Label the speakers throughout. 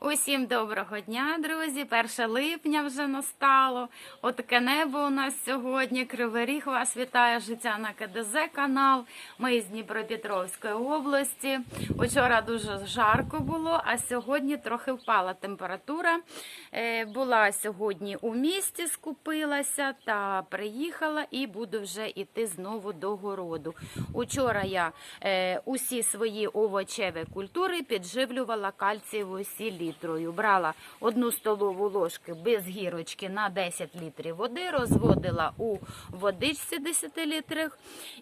Speaker 1: Усім доброго дня, друзі! 1 липня вже настало. Отаке небо у нас сьогодні. Кривий Ріг вас вітає життя на КДЗ канал. Ми з Дніпропетровської області. Учора дуже жарко було, а сьогодні трохи впала температура. Е, Була сьогодні у місті, скупилася та приїхала і буду вже йти знову до городу. Учора я е, усі свої овочеві культури підживлювала кальцієвою сілітрою. Брала одну столову ложку без гірочки на 10 літрів води, розводила у водичці 10 літрах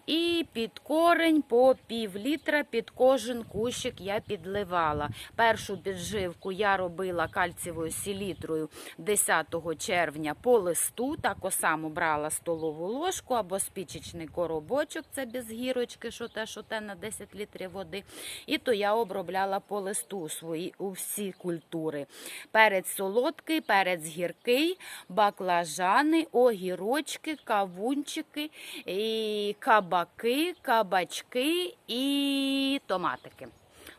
Speaker 1: і під корень по пів літра під кожен кущик я підливала. Першу підживку я робила кальцієвою сілітрою 10 червня по листу. Так само брала столову ложку або спічечний коробочок, це без гірочки, що те, що те на 10 літрів води. І то я обробляла по листу свої у всі культури. Перець солодкий, перець гіркий, баклажани, огірочки, кавунчики, і кабаки, кабачки і томатики.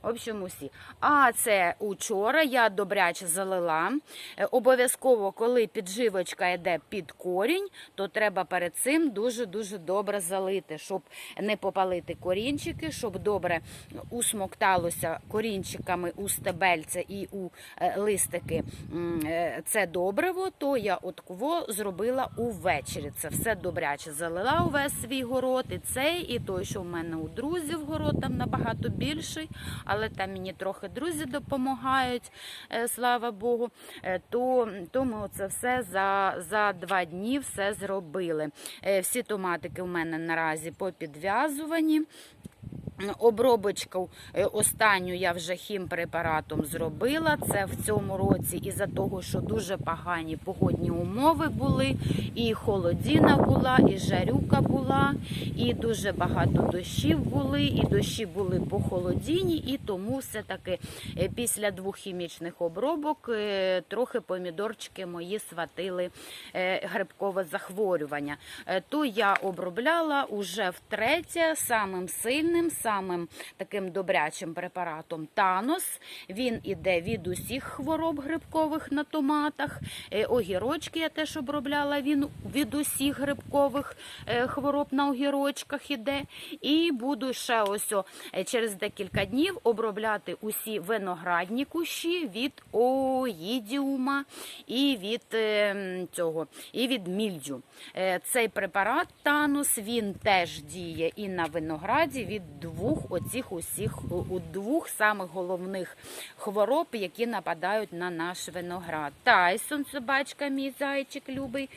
Speaker 1: В общем, усі. А це учора я добряче залила. Е, Обов'язково, коли підживочка йде під корінь, то треба перед цим дуже-дуже добре залити, щоб не попалити корінчики, щоб добре усмокталося корінчиками у стебельця і у е, листики е, це добриво, то я от кого зробила увечері. Це все добряче залила увесь свій город, і цей, і той, що в мене у друзів город там набагато більший, але там мені трохи друзі допомагають, е, слава Богу. Е, То, то ми це все за, за два дні все зробили. Е, Всі томатики у мене наразі попідв'язувані. Обробочку е, останню я вже хімпрепаратом зробила. Це в цьому році із-за того, що дуже погані погодні умови були, і холодіна була, і жарюка була, і дуже багато дощів були, і дощі були по холодіні, і тому все-таки е, після двох хімічних обробок е, трохи помідорчики мої сватили грибкове захворювання. То я обробляла уже втретє самим сильним, самим таким добрячим препаратом Танос. Він іде від усіх хвороб грибкових на томатах. Е, Огірочки я теж обробляла. Він від усіх грибкових е, хвороб на огірочках іде. І буду ще ось е, через декілька днів обробляти усі виноградні кущі від оїдіума і від цього, і від мільдю. Цей препарат Танус він теж діє і на винограді від двох оцих усіх у- двох самих головних хвороб, які нападають на наш виноград. Тайсон, собачка, мій зайчик любий.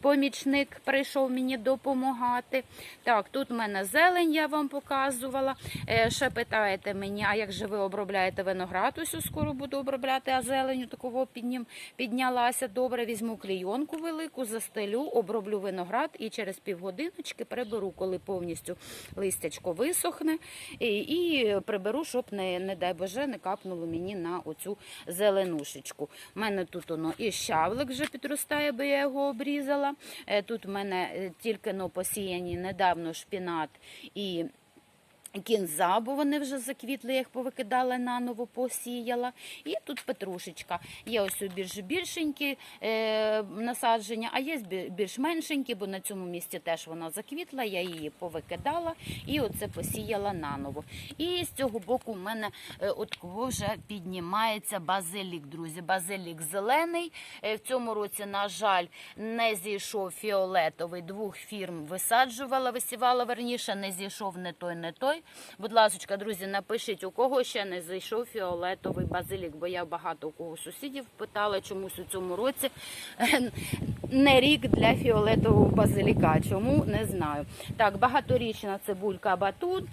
Speaker 1: Помічник прийшов мені допомагати. Так, тут в мене зелень, я вам показувала. Е, ще питаєте мені, а як же ви обробляєте виноград? Ось скоро буду обробляти, а зеленю такого піднялася. Добре, візьму клійонку велику, застелю, оброблю виноград і через півгодиночки приберу, коли повністю листячко висохне. І, і приберу, щоб не, не дай Боже, не капнуло мені на оцю зеленушечку. У мене тут воно і щавлик вже підростає, бо я його обрізала. Е, Тут в мене е, тільки но посіяні недавно шпінат і Кінза, бо вони вже заквітли, я їх повикидала наново, посіяла. І тут петрушечка. Є ось більш більшенькі е, насадження, а є більш меншенькі, бо на цьому місці теж вона заквітла, я її повикидала і оце посіяла наново. І з цього боку в мене е, от вже піднімається базилік, друзі. Базилік зелений. Е, в цьому році, на жаль, не зійшов фіолетовий. Двох фірм висаджувала, висівала верніше, не зійшов не той, не той. Будь ласка, друзі, напишіть, у кого ще не зайшов фіолетовий базилік, бо я багато у кого сусідів питала, чомусь у цьому році не рік для фіолетового базиліка. Чому не знаю. Так, багаторічна цибулька батут.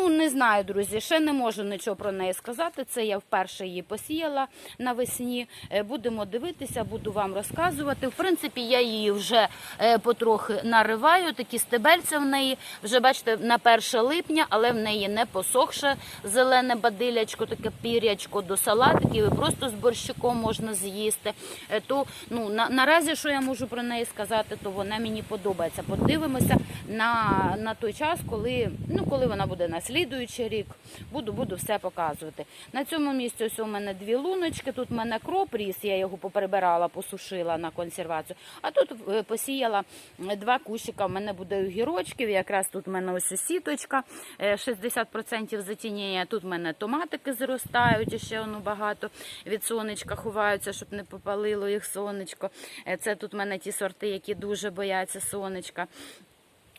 Speaker 1: Ну, не знаю, друзі, ще не можу нічого про неї сказати. Це я вперше її посіяла навесні. Е, Будемо дивитися, буду вам розказувати. В принципі, я її вже е, потрохи нариваю. Такі стебельця в неї вже бачите на 1 липня, але в неї не посохше зелене бадилячко, таке пірячко до салатиків. І просто з борщиком можна з'їсти. Е, То ну на, наразі, що я можу про неї сказати, то вона мені подобається. Подивимося на, на той час, коли, ну, коли вона буде на слідуючий рік. Буду, буду все показувати. На цьому місці ось у мене дві луночки. Тут в мене кроп ріс, я його поприбирала, посушила на консервацію. А тут е, посіяла е, два кущика. У мене буде огірочків. Якраз тут в мене ось сіточка, е, 60% затінення. Тут в мене томатики зростають, ще воно багато від сонечка ховаються, щоб не попалило їх сонечко. Е, Це тут в мене ті сорти, які дуже бояться сонечка.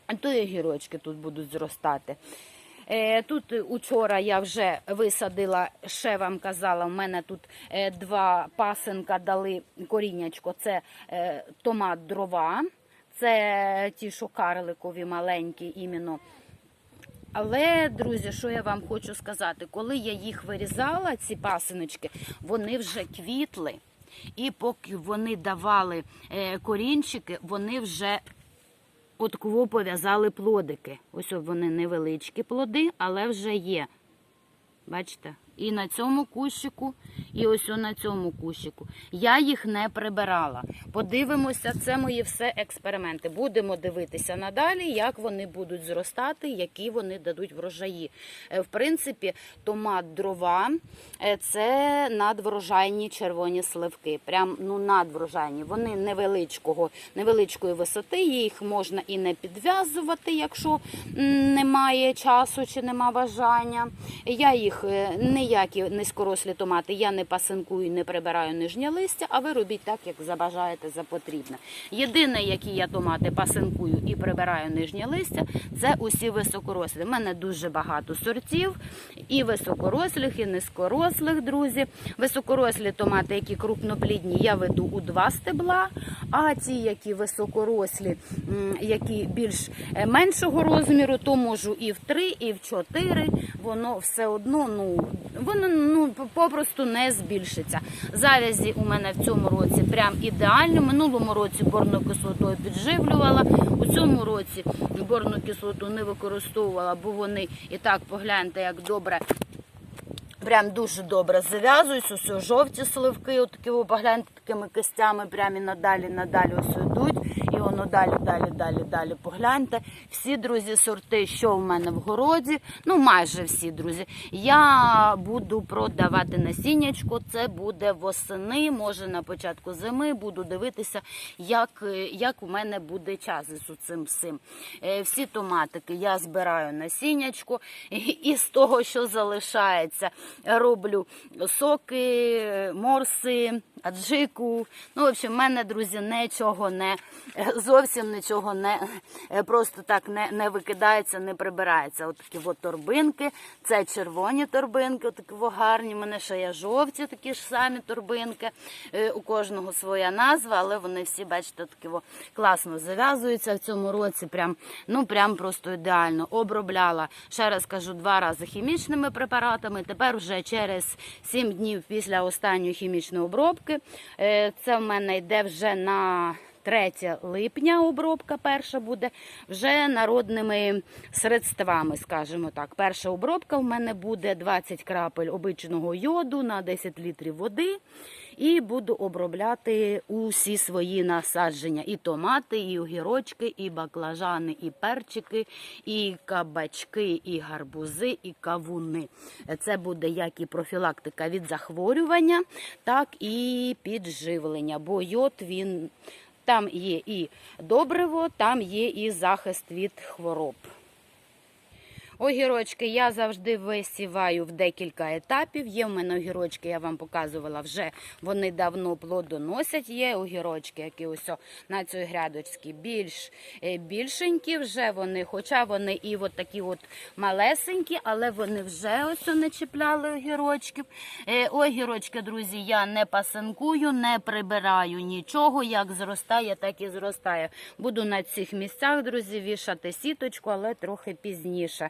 Speaker 1: А То і огірочки тут будуть зростати. Е, Тут учора я вже висадила, ще вам казала, в мене тут е, два пасенка дали коріннячко. Це е, томат дрова, це ті, що карликові маленькі іменно. Але, друзі, що я вам хочу сказати, коли я їх вирізала, ці пасиночки, вони вже квітли. І поки вони давали корінчики, вони вже от кого пов'язали плодики. Ось вони невеличкі плоди, але вже є. Бачите? І на цьому кущику, і ось на цьому кущику. Я їх не прибирала. Подивимося, це мої все експерименти. Будемо дивитися надалі, як вони будуть зростати, які вони дадуть врожаї. Е, В принципі, томат дрова е, це надврожайні червоні сливки. Прям ну надврожайні. Вони невеличкого, невеличкої висоти. Їх можна і не підв'язувати, якщо немає часу чи нема бажання. Я їх е, ніякі низькорослі томати, я не пасинкую, не прибираю нижнє листя, а ви робіть так, як забажаєте за потрібне. Єдине, які я томати пасинкую і прибираю нижнє листя, це усі високорослі. У мене дуже багато сортів, і високорослих, і низькорослих, друзі. Високорослі томати, які крупноплідні, я веду у два стебла. А ті, які високорослі, які більш е, меншого розміру, то можу і в три, і в чотири. Воно все одно, ну воно ну попросту не збільшиться. Завязі у мене в цьому році прям ідеальні. Минулому році борну кислотою підживлювала. У цьому році борну кислоту не використовувала, бо вони і так погляньте, як добре Прям дуже добре зав'язуються, ось жовті сливки, отакі, погляньте такими кистями, прямо і надалі, надалі ось йдуть. І далі, далі, далі, далі погляньте. Всі, друзі, сорти, що в мене в городі, ну майже всі, друзі. Я буду продавати насіннячко, це буде восени, може на початку зими. Буду дивитися, як, як у мене буде час з цим всім. Е, Всі томатики я збираю насіннячко, і з того, що залишається, роблю соки, морси, аджику. Ну, в общем, в мене, друзі, нічого не зовсім нічого не е, просто так не, не викидається, не прибирається. От такі от торбинки. Це червоні торбинки, такі гарні. Мене ще є жовті, такі ж самі торбинки. Е, У кожного своя назва, але вони всі, бачите, такі класно зав'язуються в цьому році. Прям, ну прям просто ідеально. Обробляла, ще раз кажу, два рази хімічними препаратами. Тепер вже через 7 днів після останньої хімічної обробки. Е, Це в мене йде вже на 3 липня обробка перша буде вже народними средствами, скажімо так. Перша обробка в мене буде 20 крапель обичного йоду на 10 літрів води. І буду обробляти усі свої насадження: і томати, і огірочки, і баклажани, і перчики, і кабачки, і гарбузи, і кавуни. Це буде як і профілактика від захворювання, так і підживлення. Бо йод він там є і добриво, там є і захист від хвороб. Огірочки я завжди висіваю в декілька етапів. Є в мене огірочки, я вам показувала вже. Вони давно плодоносять. Є огірочки, які ось на цій грядочці більш е, більшенькі вже вони, хоча вони і от такі от малесенькі, але вони вже ось не чіпляли огірочків. Е, Огірочки, друзі, я не пасинкую, не прибираю нічого. Як зростає, так і зростає. Буду на цих місцях, друзі, вішати сіточку, але трохи пізніше.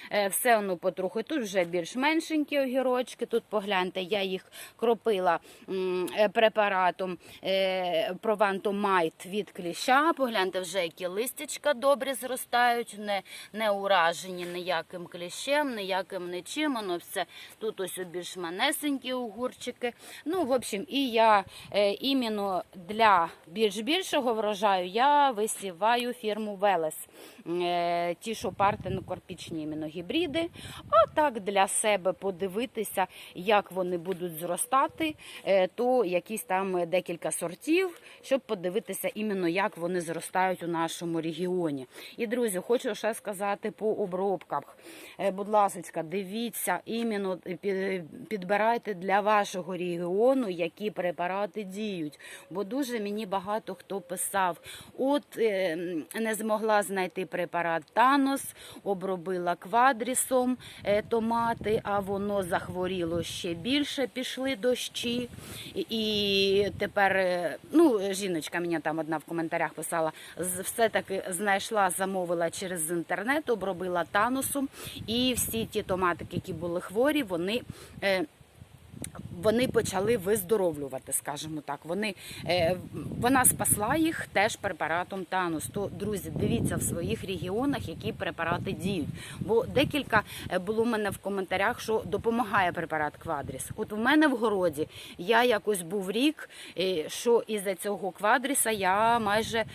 Speaker 1: Все воно потроху. Тут вже більш меншенькі огірочки. Тут погляньте, я їх кропила е, препаратом е, Провантомайт від кліща. Погляньте, вже які листячка добре зростають, не, не уражені ніяким кліщем, ніяким нічим. Воно все тут ось більш манесенькі огурчики. Ну, в общем, і я е, іменно для більш більшого врожаю я висіваю фірму Велес. Е, ті, що партено-корпічні іменно гібриди, а так для себе подивитися, як вони будуть зростати, е, то якісь там декілька сортів, щоб подивитися іменно, як вони зростають у нашому регіоні. І друзі, хочу ще сказати по обробках. Е, Будь ласка, дивіться, іменно підбирайте для вашого регіону, які препарати діють. Бо дуже мені багато хто писав: от е, не змогла знайти препарат Танос, обробила квадрісом е, томати, а воно захворіло ще більше, пішли дощі. І, тепер, е, ну, жіночка мені там одна в коментарях писала, все-таки знайшла, замовила через інтернет, обробила танусом. і всі ті томатики, які були хворі, вони. Вони почали виздоровлювати, скажімо так. Вони, е, вона спасла їх теж препаратом Танус. То, друзі, дивіться в своїх регіонах, які препарати діють. Бо декілька е, було в мене в коментарях, що допомагає препарат Квадріс. От у мене в городі я якось був рік, е, що із-за цього квадріса я майже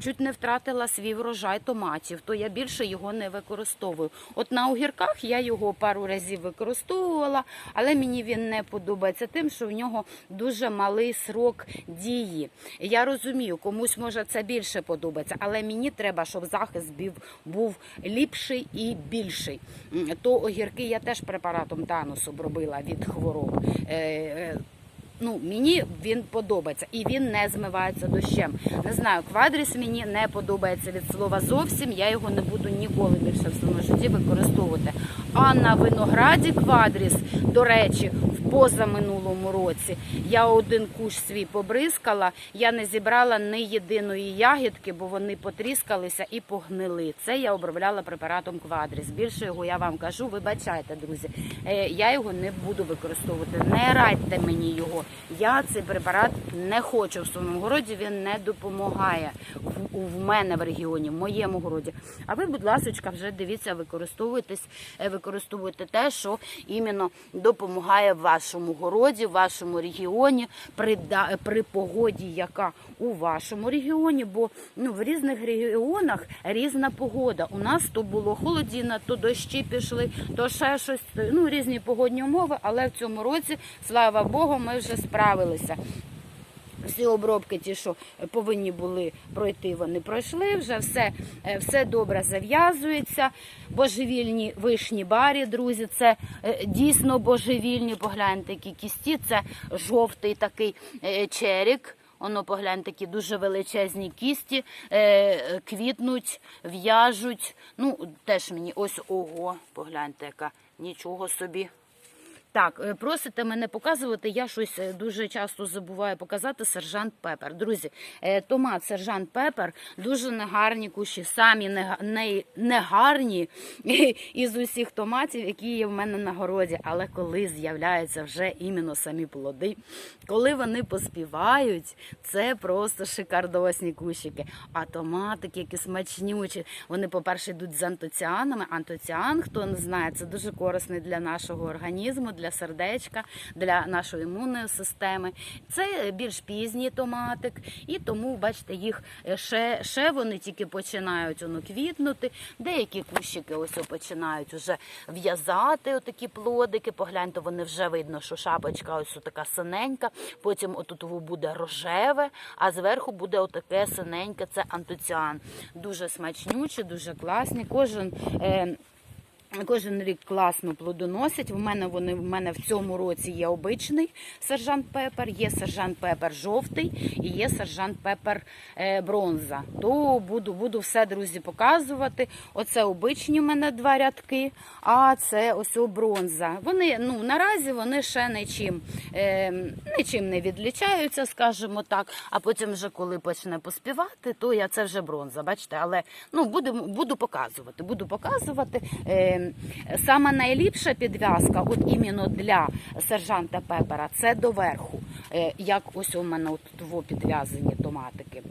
Speaker 1: чуть не втратила свій врожай томатів, то я більше його не використовую. От на огірках я його пару разів використовувала, але мені він не подобається тим, що в нього дуже малий срок дії. Я розумію, комусь може це більше подобається, але мені треба, щоб захист був, ліпший і більший. То огірки я теж препаратом Танус обробила від хвороб. Ну, мені він подобається і він не змивається дощем. Не знаю, квадріс мені не подобається від слова зовсім. Я його не буду ніколи більше в своєму житті використовувати. А на винограді квадріс, до речі, в позаминулому році я один кущ свій побризкала. Я не зібрала ні єдиної ягідки, бо вони потріскалися і погнили. Це я обробляла препаратом квадріс. Більше його я вам кажу, вибачайте, друзі. Е, Я його не буду використовувати. Не радьте мені його. Я цей препарат не хочу в своєму городі. Він не допомагає в, в мене в регіоні, в моєму городі. А ви, будь ласка, вже дивіться, використовуйтесь, е, використовуйте те, що іменно допомагає вашому городі, вашому регіоні, при, при погоді, яка у вашому регіоні, бо ну, в різних регіонах різна погода. У нас то було холодіна, то дощі пішли, то ще щось. Ну, різні погодні умови, але в цьому році, слава Богу, ми вже справилися. Всі обробки, ті, що повинні були пройти, вони пройшли. Вже все, е, все добре зав'язується. Божевільні вишні барі, друзі, це е, дійсно божевільні. Погляньте, які кісті. Це жовтий такий е, черік. Воно погляньте, такі дуже величезні кісті, е, квітнуть, в'яжуть. Ну, теж мені ось ого, погляньте, яка нічого собі. Так, е, просите мене показувати. Я щось е, дуже часто забуваю показати сержант Пепер. Друзі, е, томат сержант Пепер дуже негарні кущі, самі негарні із усіх томатів, які є в мене на городі. Але коли з'являються вже іменно самі плоди, коли вони поспівають, це просто шикардосні кущики. А томатики, які смачнючі, вони, по-перше, йдуть з антоціанами. Антоціан, хто не знає, це дуже корисний для нашого організму, для сердечка, для нашої імунної системи. Це більш пізній томатик, і тому, бачите, їх ще, ще вони тільки починають воно квітнути. Деякі кущики ось починають вже в'язати отакі плодики. Погляньте, вони вже видно, що шапочка ось така синенька. Потім отут буде рожеве, а зверху буде отаке синеньке. Це антоціан. Дуже смачнючі, дуже класні. Кожен. Е, Кожен рік класно плодоносять. В мене вони в мене в цьому році є обичний сержант Пепер, є сержант Пепер жовтий і є сержант Пепер е, бронза. То буду, буду все, друзі, показувати. Оце обичні в мене два рядки, а це ось бронза. Вони ну наразі вони ще нічим, е, нічим не відлічаються, скажімо так. А потім, вже коли почне поспівати, то я це вже бронза. Бачите, але ну буду, буду показувати. Буду показувати. Е, саме найліпша підв'язка, от іменно для сержанта Пепера, це доверху. Е, як ось у мене от во підв'язані томатики.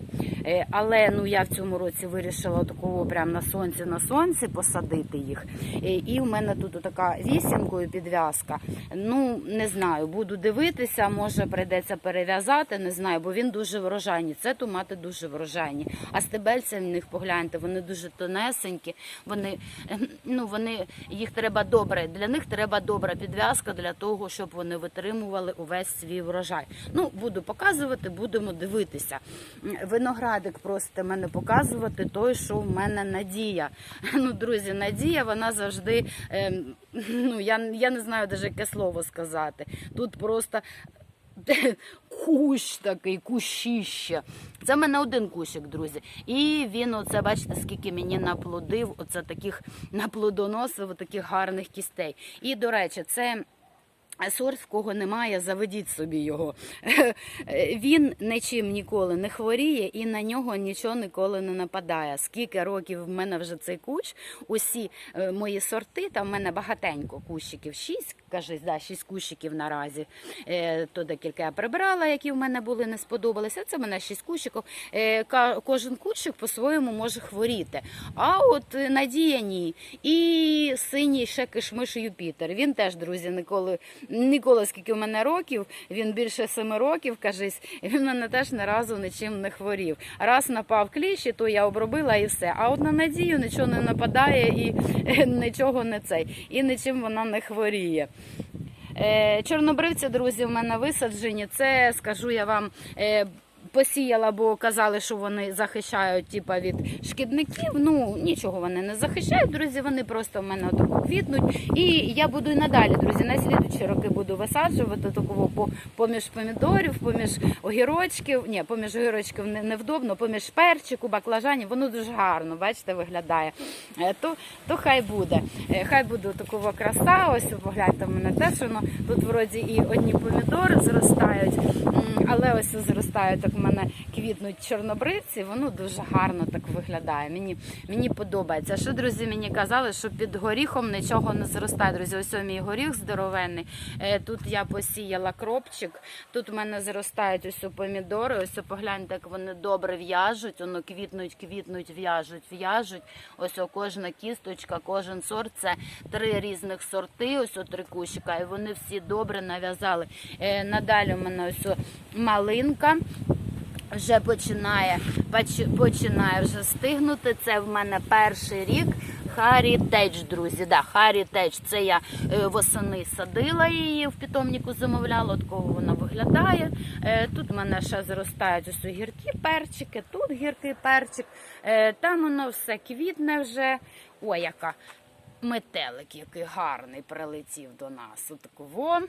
Speaker 1: Е, Але ну я в цьому році вирішила такого прям на сонці на сонці посадити їх. Е, І в мене тут така вісімкою підв'язка. Ну не знаю, буду дивитися, може прийдеться перев'язати, не знаю, бо він дуже врожайний. Це томати дуже врожайні. А стебельця в них погляньте, вони дуже тонесенькі. Вони ем, ну вони їх треба добре. Для них треба добра підв'язка для того, щоб вони витримували увесь свій врожай. Ну буду показувати, будемо дивитися. Виноградик просите мене показувати той, що в мене надія. Ну, друзі, надія, вона завжди. ем, ну я, я не знаю навіть яке слово сказати. Тут просто. Кущ такий, кущище. Це в мене один кущик, друзі. І він, оце, бачите, скільки мені наплодив, оце таких наплодоносив, таких гарних кістей. І, до речі, це. Сорт, в кого немає, заведіть собі його. Він нічим ніколи не хворіє і на нього нічого ніколи не нападає. Скільки років в мене вже цей кущ, усі е, мої сорти, там в мене багатенько кущиків, шість, кажись, да, шість кущиків наразі. Е, То декілька я прибирала, які в мене були, не сподобалися. Це в мене шість кущиків. Е, Кожен кущик по-своєму може хворіти. А от е, Надія ні. І синій ще кишмиш Юпітер. Він теж, друзі, ніколи, ніколи скільки в мене років, він більше семи років, кажись, він мене теж ні разу нічим не хворів. Раз напав кліщ, і то я обробила і все. А от на надію нічого не нападає і нічого не цей, і нічим вона не хворіє. Е, Чорнобривці, друзі, в мене висаджені. Це скажу я вам. Посіяла, бо казали, що вони захищають типа, від шкідників. Ну нічого вони не захищають, друзі. Вони просто в мене отако квітнуть. І я буду і надалі, друзі. На слідучі роки буду висаджувати такого поміж помідорів, поміж огірочків. Ні, поміж огірочків невдобно, поміж перчику, баклажанів. Воно дуже гарно, бачите, виглядає. Е, То, то хай буде. Е, Хай буде такого краса. Ось погляньте в мене теж воно тут вроді і одні помідори зростають, але ось зростають так мене квітнуть чорнобривці. Воно дуже гарно так виглядає. Мені, мені подобається. Ще друзі мені казали, що під горіхом нічого не зростає. Друзі, ось мій горіх здоровенний. Е, Тут я посіяла кропчик. Тут в мене зростають ось помідори. Ось погляньте, як вони добре в'яжуть. Воно квітнуть, квітнуть, в'яжуть, в'яжуть. Ось кожна кісточка, кожен сорт. Це три різних сорти. Ось три кущика. І вони всі добре нав'язали. Е, Надалі у мене ось малинка вже починає, починає вже стигнути. Це в мене перший рік. Харітеч, друзі. Да, Харітеч. Це я е, восени садила її в питомнику замовляла. От кого вона виглядає. Е, тут в мене ще зростають ось гіркі перчики, тут гіркий перчик. Е, там воно все квітне вже. Ой, яка метелик, який гарний прилетів до нас. Отаково.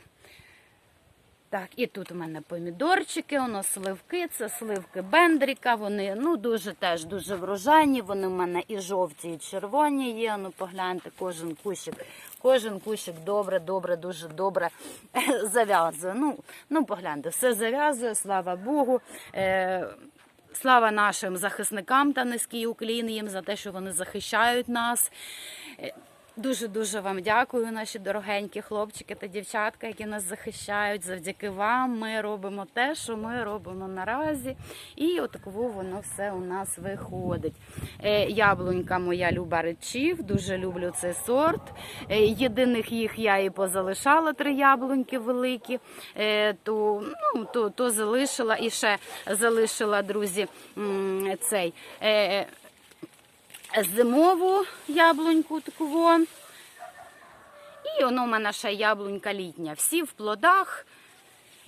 Speaker 1: Так, і тут у мене помідорчики, воно сливки, це сливки Бендріка. Вони ну дуже теж дуже врожайні. Вони в мене і жовті, і червоні є. Ну погляньте, кожен кущик, кожен кущик добре, добре, дуже добре зав'язує. Ну, ну погляньте, все зав'язує, слава Богу. Е, Слава нашим захисникам та низький уклін їм за те, що вони захищають нас. Дуже-дуже вам дякую, наші дорогенькі хлопчики та дівчатка, які нас захищають. Завдяки вам ми робимо те, що ми робимо наразі. І отаково воно все у нас виходить. Е, Яблунька моя люба речів, дуже люблю цей сорт. Е, Єдиних їх я і позалишала три яблуньки великі, Е, то, ну, то, то залишила і ще залишила, друзі, цей. Зимову яблуньку таку. І воно в мене ще яблунька літня. Всі в плодах.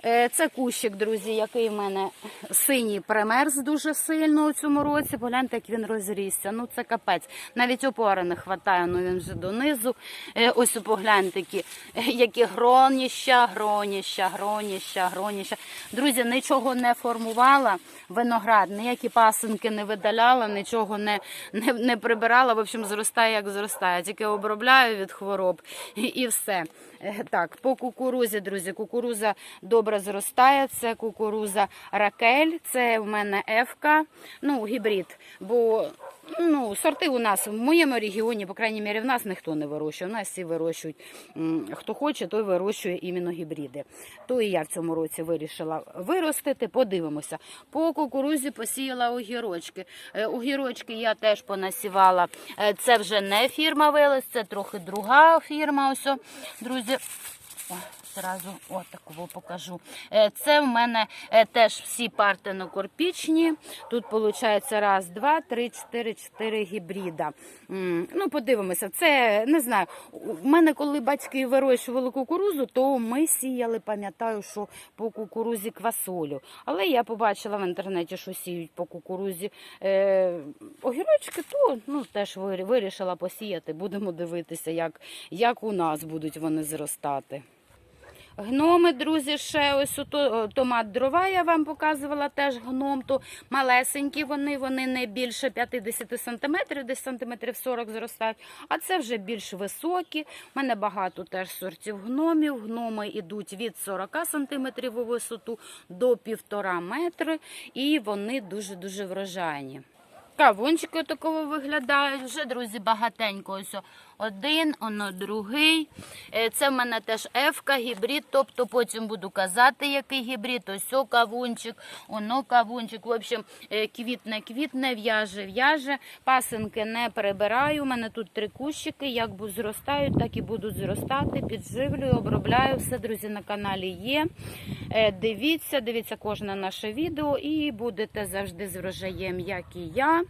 Speaker 1: Е, Це кущик, друзі, який в мене синій примерз дуже сильно у цьому році. Погляньте, як він розрісся. Ну це капець. Навіть опори не вистачає, ну він вже донизу. Е, Ось погляньте, які, які гроніща, гроніща, гроніща, гроніща. Друзі, нічого не формувала виноград, ніякі пасинки не видаляла, нічого не, не, не прибирала. В общем, зростає, як зростає. Тільки обробляю від хвороб і, і все. Е, Так, по кукурузі, друзі, кукуруза добре зростає. Це кукуруза ракель, це в мене ефка, ну, гібрид. Бо Ну, сорти у нас в моєму регіоні, по крайній мірі, в нас ніхто не вирощує. У нас всі вирощують. Хто хоче, той вирощує іменно гібриди. То і я в цьому році вирішила виростити. Подивимося. По кукурузі посіяла огірочки. Е, Огірочки я теж понасівала. Е, Це вже не фірма Велес, це трохи друга фірма. Ось, друзі. О, Зразу отаково покажу. Е, Це в мене е, теж всі партенокорпічні. Тут виходить раз, два, три, чотири, чотири гібрида. Ну, подивимося. Це не знаю. У мене, коли батьки вирощували кукурузу, то ми сіяли, пам'ятаю, що по кукурузі квасолю. Але я побачила в інтернеті, що сіють по кукурузі е, огірочки, то ну, теж вирі- вирішила посіяти. Будемо дивитися, як, як у нас будуть вони зростати. Гноми, друзі, ще ось ото, томат дрова я вам показувала теж гном, то малесенькі вони, вони не більше 50 сантиметрів, десь сантиметрів 40 зростають, а це вже більш високі. У мене багато теж сортів гномів. Гноми йдуть від 40 сантиметрів у висоту до півтора метри, і вони дуже-дуже врожайні. Кавунчики такого виглядають. Вже, друзі, багатенько. Ось один, оно другий. Е, Це в мене теж ефка, гібрид, тобто потім буду казати, який гібрид. Ось о кавунчик, оно кавунчик. В общем, е, квітне, квітне, в'яже, в'яже. Пасинки не перебираю. У мене тут три кущики. Як зростають, так і будуть зростати. Підживлюю, обробляю. Все, друзі, на каналі є. Е, Дивіться, дивіться кожне наше відео і будете завжди з врожаєм, як і я.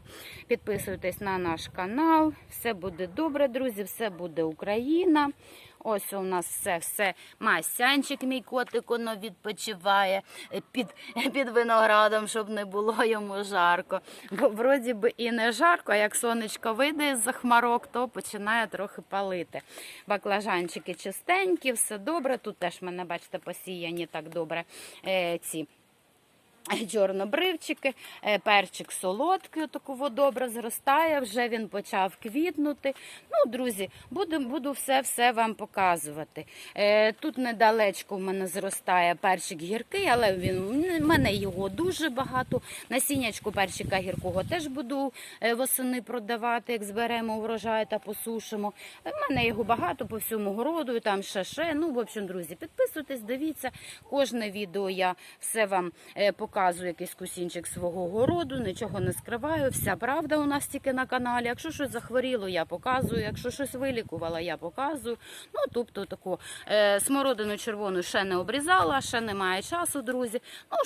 Speaker 1: Підписуйтесь на наш канал. Все буде добре, друзі, все буде Україна. Ось у нас все, все. Масянчик, мій котик, воно відпочиває е, під, під виноградом, щоб не було йому жарко. Бо вроді би і не жарко, а як сонечко вийде з хмарок, то починає трохи палити. Баклажанчики чистенькі, все добре. Тут теж мене, бачите, посіяні так добре е, ці. Чорнобривчики, е, перчик солодкий, такого добре зростає, вже він почав квітнути. Ну, друзі, буду, все-все вам показувати. Е, Тут недалечко в мене зростає перчик гіркий, але в мене його дуже багато. Насіннячку перчика гіркого теж буду е, восени продавати, як зберемо врожай та посушимо. В мене його багато по всьому городу, там ще. Ну, в общем, друзі, підписуйтесь, дивіться. Кожне відео я все вам е, показую, якийсь кусінчик свого городу, нічого не скриваю. Вся правда у нас тільки на каналі. Якщо щось захворіло, я показую. Якщо щось вилікувала, я показую. Ну, тобто таку е, смородину червону ще не обрізала, ще немає часу, друзі. Ну, ще